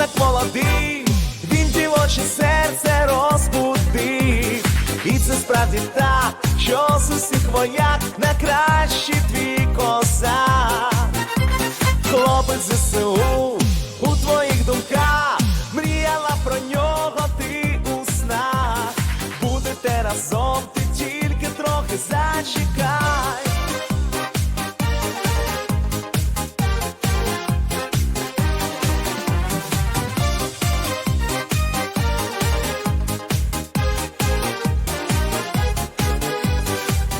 козак молодий, він дівоче серце розбудив. І це справді так, що з усіх вояк кращі твій козак. Хлопець ЗСУ у твоїх думках мріяла про нього ти у снах. Будете разом, ти тільки трохи зачекав.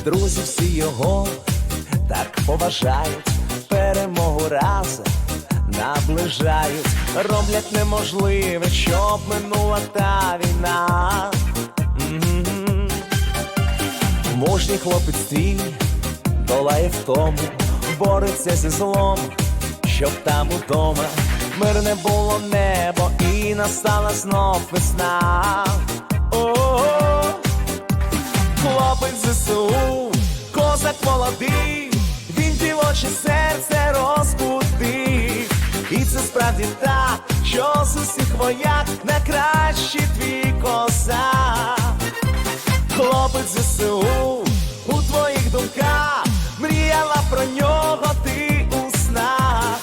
Друзі всі його так поважають, перемогу разом наближають, роблять неможливе, щоб минула та війна. М. Мужній хлопець твій долає втому, бореться зі злом, щоб там удома мирне було небо і настала знов весна. Молодий, він дівоче серце розбудив. І це справді так, що з усіх вояк найкращий твій козак. Хлопець ЗСУ, у твоїх думках мріяла про нього ти у снах.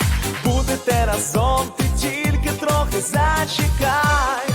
Будете разом, ти тільки трохи зачекай.